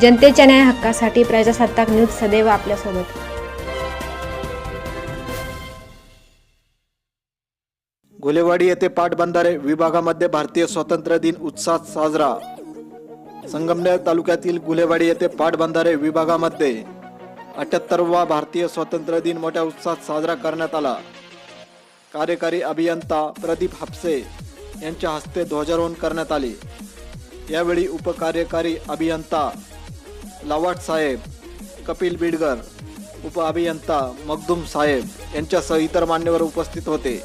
जनतेच्या न्याय हक्कासाठी प्रजासत्ताक न्यूज सदैव आपल्यासोबत. घोलेवाडी येथे पाटबंधारे विभागामध्ये भारतीय स्वातंत्र्य दिन उत्साहात साजरा. संगमनेर तालुक्यातील गुलेवाडी येथे पाटबंधारे विभागामध्ये अठ्याहत्तरवा भारतीय स्वातंत्र्य दिन मोठ्या उत्साहात साजरा करण्यात आला. कार्यकारी अभियंता प्रदीप हापसे यांच्या हस्ते ध्वजारोहण करण्यात आले. यावेळी उपकार्यकारी अभियंता लवाट साहेब कपिल बिडगर उप अभियंता मखदूम साहेब यांच्यासह इतर मान्यवर उपस्थित होते.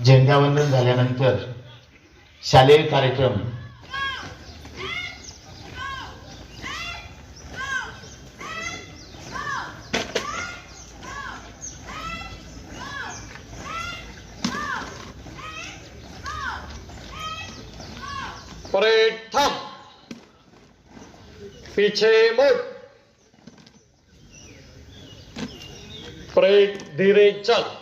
झेंडावंदन झाल्यानंतर शालेय कार्यक्रम. परेड थांब. पीछे मुड़. परेड धीरे चल.